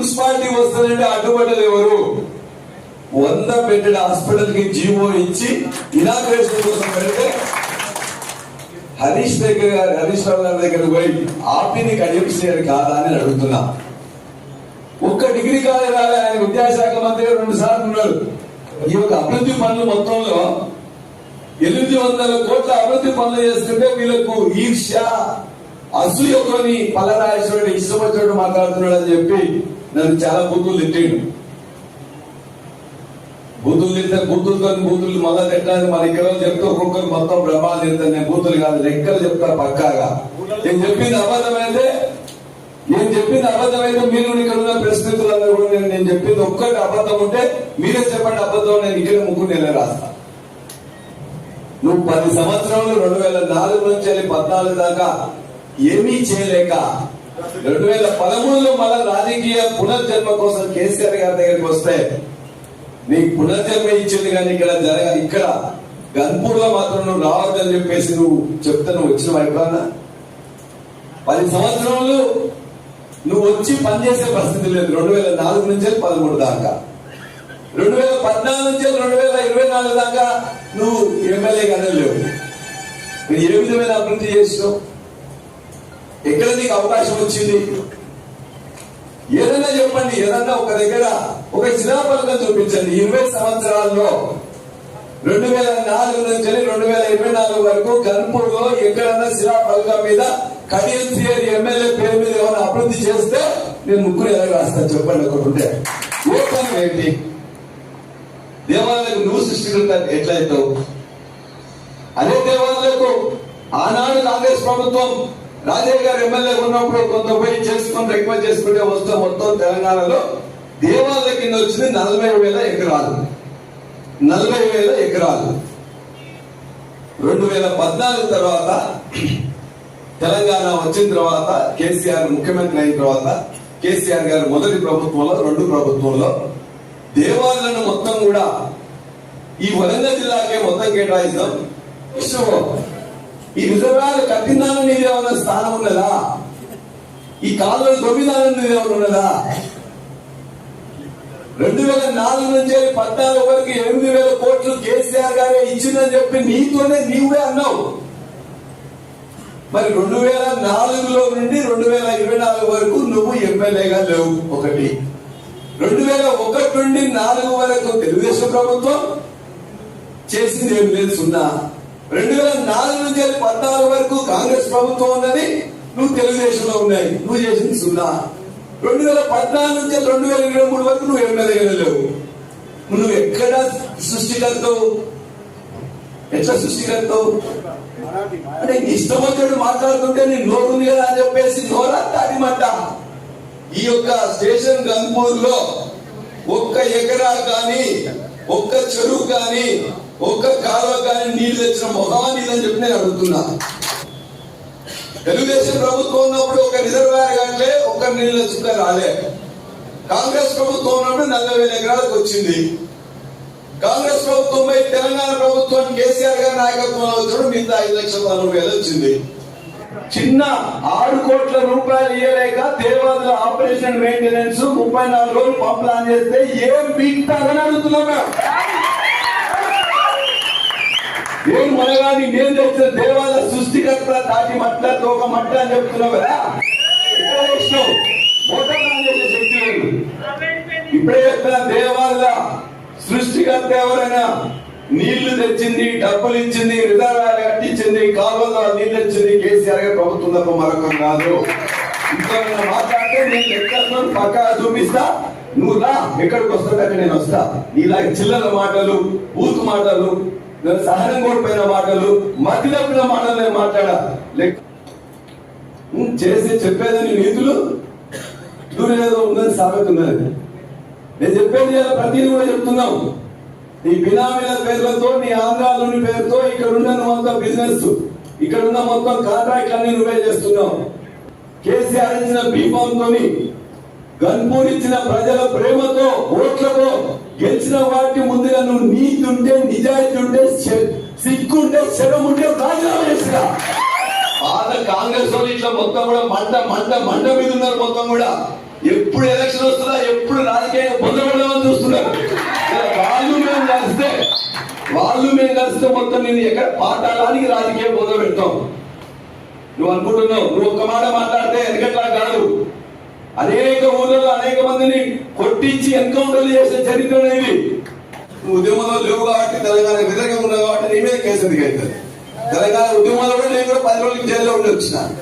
Municipality వస్తుందంటే అడ్డుపడ్డది ఎవరు? వంద బెడ్డెడ్ హాస్పిటల్కి జీవో ఇచ్చి ఇనాగ్రేషన్ కోసం పెడితే హరీష్ దగ్గర గారు హరీష్ రావు గారి దగ్గర పోయి ఆపిని చేయడం కాదా అని అడుగుతున్నా. ఒక్క డిగ్రీ కాలేజ్ రాలే ఆయన విద్యాశాఖ మంత్రి గారు రెండు సార్లు ఉన్నాడు ఈ యొక్క అభివృద్ధి పనులు మొత్తంలో ఎనిమిది వందల కోట్ల అభివృద్ధి పనులు చేస్తుంటే వీళ్ళకు ఈర్ష్య అసూయతోని పల్లరాజేశ్వరుడు ఇష్టం వచ్చినట్టు మాట్లాడుతున్నాడు అని చెప్పి నన్ను చాలా బూతులు తిట్టిండు. బూతులు తింటే బూతులతో బూతులు మళ్ళా తిట్టాలి మన ఇక్కడ చెప్తే ఒక్కొక్కరు మొత్తం బ్రహ్మాలు తింటాను నేను బూతులు కాదు లెక్కలు చెప్తా పక్కాగా. నేను చెప్పింది అబద్ధమైతే నేను చెప్పింది అబద్ధమైతే మీరు ఇక్కడ ఉన్న ప్రశ్నితులందరూ కూడా నేను నేను చెప్పింది ఒక్కటి అబద్ధం ఉంటే మీరే చెప్పండి అబద్ధం నేను ఇక్కడ ముగ్గురు నేను రాస్తా. నువ్వు పది సంవత్సరాలు రెండు వేల నాలుగు నుంచి వెళ్ళి పద్నాలుగు దాకా ఏమీ చేయలేక రెండు వేల పదమూడులో మళ్ళా రాజకీయ పునర్జన్మ కోసం కేసీఆర్ గారి దగ్గరికి వస్తే నీకు పునర్జన్మ ఇచ్చింది కానీ ఇక్కడ జరగ ఇక్కడ గన్పూర్లో మాత్రం నువ్వు రావద్దని చెప్పేసి నువ్వు చెప్తే నువ్వు వచ్చిన ఎప్పుడన్నా? పది సంవత్సరాలు నువ్వు వచ్చి పనిచేసే పరిస్థితి లేదు. రెండు వేల నాలుగు నుంచి పదమూడు దాకా. రెండు వేల పద్నాలుగు నుంచి రెండు వేల ఇరవై నాలుగు దాకా నువ్వు ఎమ్మెల్యేగానే లేవు. నువ్వు ఏ విధమైన అభివృద్ధి చేసినావు? ఎక్కడ నీకు అవకాశం వచ్చింది? ఏదైనా చెప్పండి ఏదన్నా ఒక దగ్గర ఒక శిలాఫలకం చూపించండి. ఇరవై సంవత్సరాల్లో రెండు వేల నాలుగు నుంచి రెండు వేల ఇరవై నాలుగు వరకు కన్పూర్ ఎక్కడన్నా ఎక్కడన్నా పథకం మీద కడియల్ సిఆర్ ఎమ్మెల్యే పేరు మీద ఏమైనా అభివృద్ధి చేస్తే నేను ముగ్గురు ఎలా రాస్తాను చెప్పండి ఒకటి ఉంటే. ఏ పని ఏంటి? దేవాలయాలకు నువ్వు సృష్టికర్త ఎట్లయితావు అదే దేవాలయాలకు ఆనాడు కాంగ్రెస్ ప్రభుత్వం రాజయ్య గారు ఎమ్మెల్యే ఉన్నప్పుడు కొంత పోయి చేసుకొని రిక్వెస్ట్ చేసుకుంటే వస్తే మొత్తం తెలంగాణలో దేవాలయ కింద వచ్చింది నలభై వేల ఎకరాలు. నలభై వేల ఎకరాలు. రెండు వేల పద్నాలుగు తర్వాత తెలంగాణ వచ్చిన తర్వాత కేసీఆర్ ముఖ్యమంత్రి అయిన తర్వాత కేసీఆర్ గారు మొదటి ప్రభుత్వంలో రెండు ప్రభుత్వంలో దేవాలయాలను మొత్తం కూడా ఈ వరంగల్ జిల్లాకే మొత్తం కేటాయిస్తాం. ఈ రిజర్వాయర్ కట్టిందాలని నీది స్థానం ఉన్నదా? ఈ కాలువలు తొమ్మిదాలని నీది ఏమైనా ఉన్నదా? రెండు వేల నాలుగు నుంచి పద్నాలుగు వరకు ఎనిమిది వేల కోట్లు కేసీఆర్ గారే ఇచ్చిందని చెప్పి నీతోనే నీవే అన్నావు. మరి రెండు వేల నాలుగులో నుండి రెండు వేల ఇరవై నాలుగు వరకు నువ్వు ఎమ్మెల్యేగా లేవు ఒకటి. రెండు వేల ఒకటి నుండి నాలుగు వరకు తెలుగుదేశం ప్రభుత్వం చేసింది ఏం లేదు సున్నా. రెండు వేల నాలుగు నుంచి పద్నాలుగు వరకు కాంగ్రెస్ ప్రభుత్వం ఉన్నది నువ్వు తెలుగుదేశంలో ఉన్నాయి నువ్వు చేసింది సున్నా. రెండు వేల పద్నాలుగు నుంచి రెండు వేల ఇరవై మూడు వరకు నువ్వు ఎమ్మెల్యేగా లేవు. నువ్వు ఎక్కడ సృష్టికర్తవు? ఎట్లా సృష్టికర్తవు? అంటే ఇష్టం వచ్చినట్టు మాట్లాడుతుంటే నేను నోరుంది కదా అని చెప్పేసి నోరా తాడిమంట ఈ యొక్క స్టేషన్ గంగూర్లో ఒక్క ఎకరా కానీ ఒక్క చెరువు కానీ ఒక్క కాలువ కానీ నీళ్ళు తెచ్చిన మొహమా నీళ్ళని చెప్పి నేను అడుగుతున్నా. తెలుగుదేశం ప్రభుత్వం ఉన్నప్పుడు ఒక రిజర్వాయర్ కంటే ఒక్క నీళ్ళు తెచ్చుకుని రాలే. కాంగ్రెస్ ప్రభుత్వం ఉన్నప్పుడు నలభై వేల ఎకరాలకు వచ్చింది. కాంగ్రెస్ ప్రభుత్వం పై తెలంగాణ ప్రభుత్వం కేసీఆర్ గారి నాయకత్వంలో వచ్చినప్పుడు మిగతా ఐదు లక్షల నలభై వేలు వచ్చింది. చిన్న ఆరు కోట్ల రూపాయలు ఇవ్వలేక దేవాదుల ఆపరేషన్ మెయింటెనెన్స్ ముప్పై నాలుగు రోజులు ప్లాన్ చేస్తే ఏం పీకుతారని అడుగుతున్నాం ఏం మనగాని నేను తెచ్చిన దేవాల సృష్టికర్త తాటి మట్ల తోక మట్ల అని చెప్తున్నావు కదా? ఇక్కడ చేసినావు మోటార్ ఆన్ చేసే శక్తి లేదు. ఇప్పుడే చెప్తున్న దేవాల సృష్టికర్త ఎవరైనా నీళ్ళు తెచ్చింది డబ్బులు ఇచ్చింది రిజర్వాయర్ కట్టించింది కాలువలో నీళ్ళు తెచ్చింది కేసీఆర్ గారి ప్రభుత్వం తప్ప మరొకరు కాదు. ఇంకా మాట్లాడితే నేను లెక్కలను పక్కా చూపిస్తా. నువ్వు రా ఎక్కడికి వస్తా నేను వస్తా. నీలా చిల్లర మాటలు బూత్ మాటలు నేను సహనం కోల్పోయిన మాటలు మతి తప్పిన మాటలు నేను మాట్లాడా? లెక్క చేసి చెప్పేదని నీతులు? దూరేదో ఉందని సామెత ఉన్నది నేను చెప్పేది ప్రతిదీ కూడా చెప్తున్నాం నీ బినామీల పేర్లతో నీ ఆంధ్రాలోని పేరుతో ఇక్కడ ఉన్న మొత్తం బిజినెస్ ఇక్కడ ఉన్న మొత్తం కాంట్రాక్ట్ అన్ని నువ్వే చేస్తున్నావు. కేసీఆర్ ఇచ్చిన బీఫామ్ తోని గన్పూర్ ఇచ్చిన ప్రజల ప్రేమతో ఓట్లతో గెలిచిన వాడు ముందుగా నువ్వు నీతి ఉంటే నిజాయితీ ఉంటే సిగ్గుంటే శరం ఉంటే రాజీనామా చేసిరా. పాత కాంగ్రెస్ వాళ్ళు ఇట్లా మొత్తం కూడా మంట మంట మంట మీద ఉన్నారు మొత్తం కూడా. ఎప్పుడు ఎలక్షన్ వస్తుందా ఎప్పుడు రాజకీయ పొందబడమని చూస్తున్నారు. వాళ్ళు మేము కలిస్తే వాళ్ళు మేము కలిస్తే మొత్తం నేను ఎక్కడ పాతాళానికి రాజకీయం పొంద పెడతాం. నువ్వు అనుకుంటున్నావు నువ్వు ఒక్క మాట మాట్లాడితే ఎందుకట్లా కాదు. అనేక ఊళ్ళలో అనేక మందిని కొట్టించి ఎన్కౌంటర్లు చేసిన చరిత్ర ఇది నువ్వు ఉద్యమంలో లేవు కాబట్టి తెలంగాణ వ్యతిరేకంగా ఉన్నావు కాబట్టి నీ మీద కేసు ఎందుకు అవుతుంది తెలంగాణ ఉద్యమంలో కూడా నేను కూడా పది రోజులకి జైల్లో ఉండి వచ్చినాను